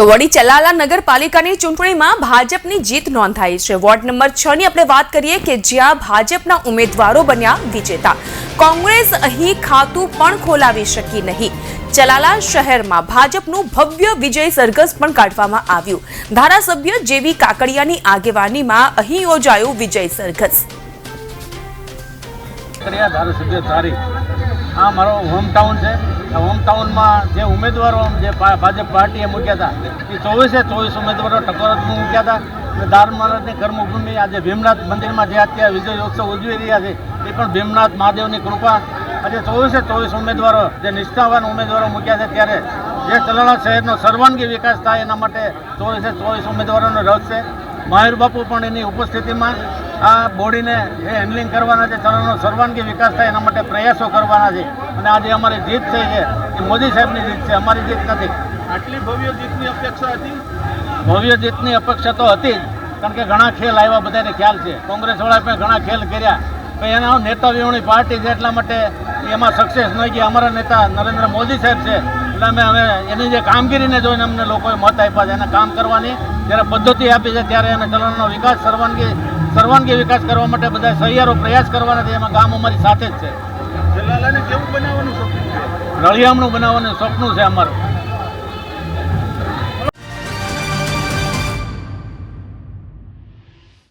તો વળી ચલાલા નગરપાલિકાની ચૂંટણીમાં ભાજપની જીત નોંધાઈ છે. વોર્ડ નંબર છ ની આપણે વાત કરીએ કે જ્યાં ભાજપના ઉમેદવારો બન્યા વિજેતા. કોંગ્રેસ અહીં ખાતું પણ ખોલાવી શકી નહીં. ચલાલા શહેરમાં ભાજપનું ભવ્ય વિજય સરઘસ પણ કાઢવામાં આવ્યું. ધારાસભ્ય જેવી કાકડિયાની આગેવાનીમાં અહીં યોજાયું વિજય સરઘસ. ધારાસભ્ય તારી આ મારો હોમ ટાઉન છે. આ હોમ ટાઉનમાં જે ઉમેદવારો જે ભાજપ પાર્ટીએ મૂક્યા હતા, એ ચોવીસે ચોવીસ ઉમેદવારો ટકોરતમાં મૂક્યા હતા. અને દાર મહારાજની કર્મભૂમિ આજે ભીમનાથ મંદિરમાં જે અત્યારે વિજય ઉત્સવ ઉજવી રહ્યા છે, એ પણ ભીમનાથ મહાદેવની કૃપા. આજે ચોવીસે ચોવીસ ઉમેદવારો, જે નિષ્ઠાવાન ઉમેદવારો મૂક્યા છે, ત્યારે જે ચલાણા શહેરનો સર્વાંગી વિકાસ થાય એના માટે ચોવીસે ચોવીસ ઉમેદવારોનો રસ છે. મહેર બાપુ પણ એની ઉપસ્થિતિમાં આ બોડીને એ હેન્ડલિંગ કરવાના છે ચલણનો સર્વાંગી વિકાસ થાય એના માટે પ્રયાસો કરવાના છે. અને આજે અમારી જીત છે એ મોદી સાહેબની જીત છે અમારી જીત નથી. આટલી ભવ્ય જીતની અપેક્ષા હતી? ભવ્ય જીતની અપેક્ષા તો હતી જ કારણ કે ઘણા ખેલ આવ્યા બધાને ખ્યાલ છે. કોંગ્રેસવાળાએ પણ ઘણા ખેલ કર્યા. પણ એના નેતા વિહોણી પાર્ટી છે એટલા માટે એમાં સક્સેસ નહીં ગયા. અમારા નેતા નરેન્દ્ર મોદી સાહેબ છે. એટલે અમે હવે એની જે કામગીરીને જોઈને અમને લોકોએ મત આપ્યા છે. એને કામ કરવાની જ્યારે પદ્ધતિ આપી છે ત્યારે એને ચલણનો વિકાસ સર્વાંગી સર્વાંગી વિકાસ કરવા માટે બધા સહિયારો પ્રયાસ કરવાના છે. એમાં ગામ અમારી સાથે જ છે. રળિયામણું બનાવવાનું સપનું છે અમારું.